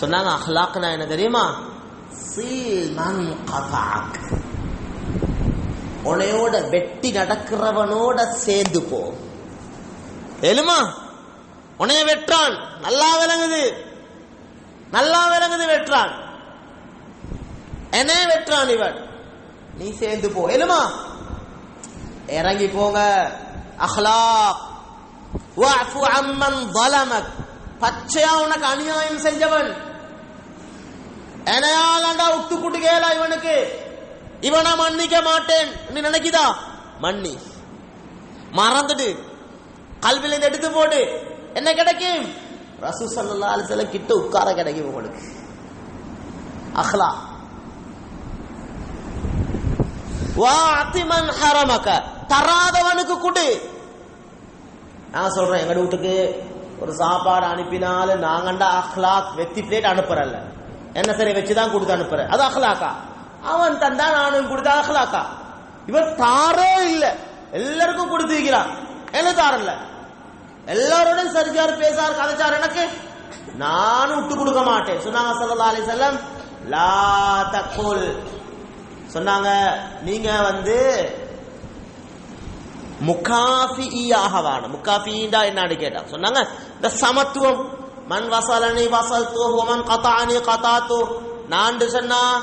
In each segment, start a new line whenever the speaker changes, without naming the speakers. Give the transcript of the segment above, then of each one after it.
சொன்னாங்க அஹ்லாக்னா என்ன தெரியுமா? சீமன் கதாக் உனையோட வெட்டி நடக்கிறவனோட சேர்ந்து போ. எழுமா உனைய வெற்றான் நல்லா விளங்குது. நல்லா விளங்குது வெற்றான். என்னே வெற்றான் இவன்? நீ சேர்ந்து போ. எழுமா இறங்கி போங்க. அஹ்லாக். பச்சையா உனக்கு அநியாயம் செஞ்சவன். எனையாலண்டா உத்து குட்டு கேளா இவனுக்கு இவனை மன்னிக்க மாட்டேன் நீ நினைக்குதா மன்னி மறந்துடு கல்வில இருந்து எடுத்து போடு என்ன கிடைக்கும் ரசூ சல்லா அலிசல்ல கிட்ட உட்கார கிடைக்கும் உங்களுக்கு அஹ்லா வா அத்திமன் ஹரமக்க தராதவனுக்கு குடு நான் சொல்றேன் எங்க வீட்டுக்கு ஒரு சாப்பாடு அனுப்பினாலும் நாங்கண்டா அஹ்லாக் வெத்தி பிளேட் அனுப்புறல்ல என்ன சரி வச்சுதான் கொடுத்து அனுப்புறேன் அது அஹ்லாக்கா அவன் தந்தா நானும் கொடுத்த அஹ்லாக்கா இவன் தாரே இல்ல. எல்லாருக்கும் கொடுத்து வைக்கிறான். என்ன தாரல்ல எல்லாரோடையும் சரிச்சாரு பேசாரு கதைச்சாரு எனக்கு நானும் விட்டு கொடுக்க மாட்டேன். சொன்னாங்க சல்லா அலி செல்லம் லா தக்குல் சொன்னாங்க நீங்க வந்து முகாஃபியாக வாணும். முகாஃபிண்டா என்னன்னு கேட்டா சொன்னாங்க இந்த சமத்துவம் மண் வசலனி வசல் தூ மன் கதானி கதாத்து நான் சொன்னா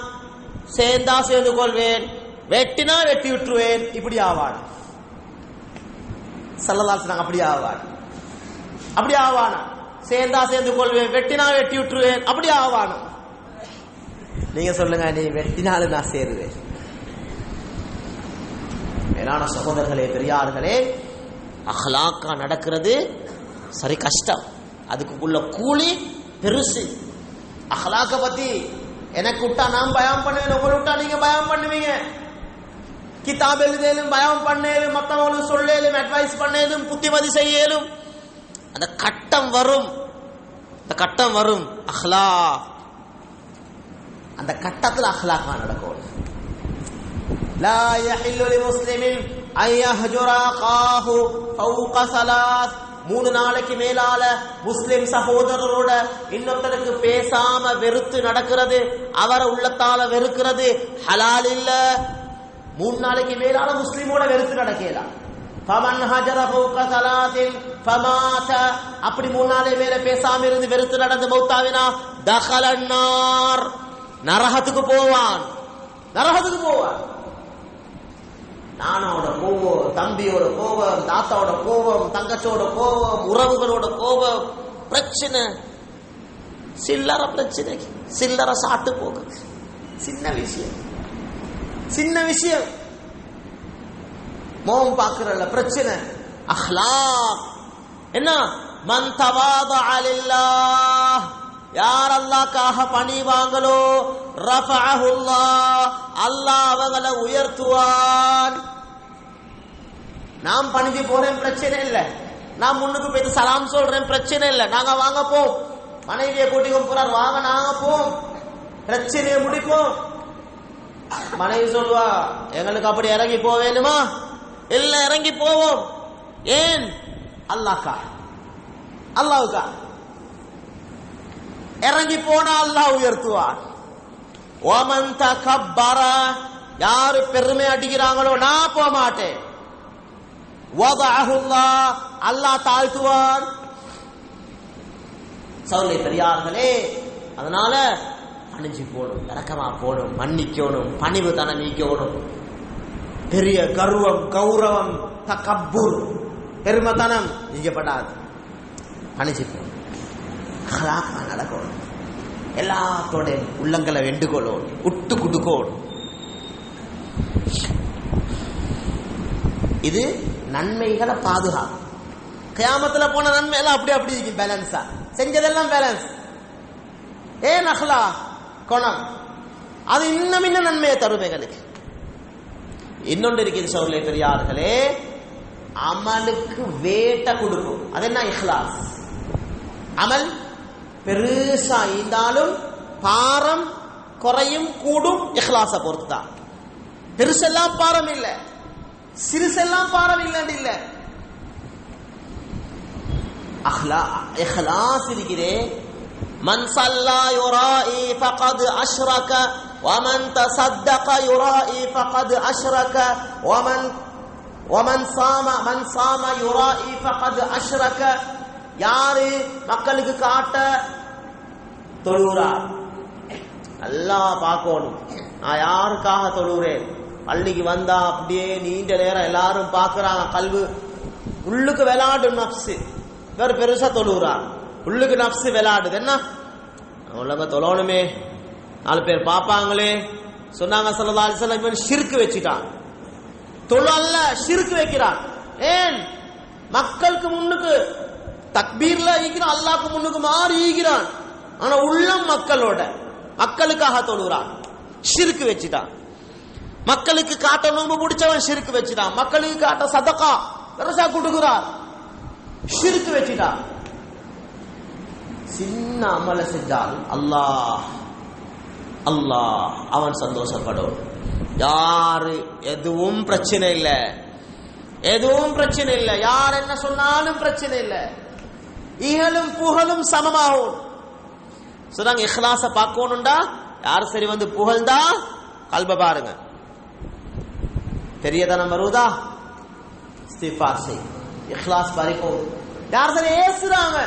சேர்ந்தா சேர்ந்து கொள்வேன் வெட்டினா வெட்டி விட்டுருவேன் இப்படி ஆவான். சல்லல்லா அப்படி ஆவான். அப்படி ஆவானா? சேர்ந்தா சேர்ந்து கொள்வேன் வெட்டினா வெட்டி விட்டுருவேன் அப்படி ஆவானா? நீங்க சொல்லுங்க நீ வெட்டினாலும் நான் சேருவேன். மேலான சகோதரர்களே பெரியார்களே அஹ்லாக்கா நடக்கிறது சரி கஷ்டம். அதுக்குள்ள கூலி பெருசு அஹ்லாக்க பத்தி எனக்கு விட்டா நான் பயம் பண்ணுவேன் உங்களை விட்டா நீங்க பயம் பண்ணுவீங்க கிதாப் எழுதலும் பயம் பண்ணேலும் மற்றவங்களுக்கு சொல்லேலும் அட்வைஸ் பண்ணேலும் புத்திமதி செய்யலும் அந்த கட்டம் வரும் அந்த கட்டம் வரும் அஹ்லா அந்த கட்டத்தில் அஹ்லாக்கா நடக்கும் لا يحل لمسلم أن يهجر أخاه فوق ثلاث மூணு நாளைக்கு மேலால முஸ்லிம் சகோதரரோட இன்னொருத்தருக்கு பேசாம வெறுத்து நடக்கிறது அவரை உள்ளத்தால வெறுக்கிறது ஹலால் இல்ல. மூணு நாளைக்கு மேலால முஸ்லிமோட வெறுத்து நடக்கலாம் ஃபமன் ஹஜர ஃபௌக ஸலாத்தின் ஃபமாத அப்படி மூணு நாளை மேல பேசாம இருந்து வெறுத்து நடந்து மௌத்தாவினா தஹலன் நரகத்துக்கு போவான். நரகத்துக்கு போவான். நானோட கோபம் தம்பியோட கோபம் தாத்தாவோட கோபம் தங்கச்சோட கோபம் உறவுகளோட கோபம் பிரச்சனை. சில்லற பிரச்சனை. சில்லற சாட்டு போக்கு. சின்ன விஷயம். சின்ன விஷயம். மோகம் பார்க்கறல பிரச்சனை. அஹ்லா என்ன? மன் தவாதா யார் அல்லாக்காக பணிவாங்களோ ரஃபஅஹுல்லா அல்லாஹ் அவங்கள உயர்த்துவான். நாம் பணிஞ்சு போறேன் பிரச்சனை இல்ல. நான் முன்னுக்கு போய் சலாம் சொல்றேன் பிரச்சனை இல்ல. நாங்க வாங்க போம் மனைவியை கூட்டிக்க போறார் வாங்க நாங்க போம் பிரச்சனையை முடிப்போம். மனைவி சொல்லுவா எங்களுக்கு அப்படி இறங்கி போவேணுமா இல்ல இறங்கி போவோம். ஏன்? அல்லாக்கா அல்லாவுக்கா இறங்கி போனா அல்லாஹ் உயர்த்துவார். ஓமன் தகப்பர யாரு பெருமை அடிக்கிறாங்களோ நான் போக மாட்டேன். அல்லாஹ் தாழ்த்துவார். சௌலை பெரியார்களே அதனால அணிஞ்சு போகணும் இறக்கமா போகணும் மன்னிக்கணும் பணிவு தனம் நீக்கணும். பெரிய கர்வம் கௌரவம் தக்கப்பூர் பெருமத்தனம் நீக்கப்படாது. பணிஞ்சு போகணும் நடக்கணும் எல்லாத்தோட உள்ளங்களை வேண்டுகோளோடு உட்டு குடுக்கோடு இது நன்மைகளை பாதுகாக்கும். கியாமத்துல போன நன்மை எல்லாம் அப்படி அப்படி இருக்கும் பேலன்ஸா செஞ்சதெல்லாம் பேலன்ஸ் ஏ நஹ்லா குணம். அது இன்னும் இன்னும் நன்மையை தரும் எங்களுக்கு. இன்னொன்று இருக்குது சோர்லே பெரியார்களே அமலுக்கு வேட்ட கொடுக்கும். அது என்ன இஹ்லாஸ்? அமல்? பெருசா இருந்தாலும் பாரம் குறையும் கூடும் இஹ்லாஸை பொறுத்து தான் பெருசெல்லாம் பாரம் இல்லை சிறுசெல்லாம் பாரம் இல்லைன்னு இல்ல அஹ்லா இஹ்லாஸ் இருக்கிறே من صلى يرائي فقد أشرك ومن تصدق يرائي فقد أشرك ومن ومن صام من صام يرائي فقد أشرك யாரு மக்களுக்கு காட்ட தொழுகிறார் நல்லா பார்க்கணும். நான் யாருக்காக தொழுகிறேன்? பள்ளிக்கு வந்தா அப்படியே நீண்ட நேரம் எல்லாரும் பார்க்கறாங்க. கல்வி உள்ளுக்கு விளையாடும் நப்சு. இவர் பெருசா தொழுகிறார் உள்ளுக்கு நப்சு விளையாடுது. என்ன? அவ்வளவு தொழணுமே. நாலு பேர் பார்ப்பாங்களே. சொன்னாங்க சல்லா அலிசல்லாம் இவன் வச்சுட்டான். தொழு அல்ல வைக்கிறான். ஏன்? மக்களுக்கு முன்னுக்கு தக்பீர்ல ஈகிறான் அல்லாக்கு முன்னுக்கு மாறி ஈகிறான் ஆனா உள்ளம் மக்களோட மக்களுக்காக தொழுகிறான். சிறுக்கு வச்சுட்டான் மக்களுக்கு காட்ட நோன்பு பிடிச்சவன் சிறுக்கு வச்சுட்டான் மக்களுக்கு காட்ட சதக்கா பெருசா கொடுக்குறார். சிறுக்கு வச்சுட்டான் சின்ன அமல செஞ்சால் அல்லாஹ் அல்லாஹ் அவன் சந்தோஷப்படும். யாரு எதுவும் பிரச்சனை இல்லை. எதுவும் பிரச்சனை இல்லை. யார் என்ன சொன்னாலும் பிரச்சனை இல்லை. இகழும் புகழும் சமமாகும். சொன்னாங்க இஹ்லாச பார்க்கணும்டா. யார் சரி வந்து புகழ்ந்தா? கல்ப பாருங்க. பெரியதனம் வருவதா இஸ்திஃபார் செய். இஹ்லாஸ் பறிப்போகுது. யார் சரி ஏசுறாங்க?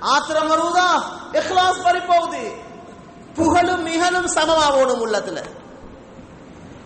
ஆத்திரம் வருவதா இஹ்லாஸ் பறிப்போகுது. புகழும் மிகலும் சமமாகணும் உள்ளத்துல.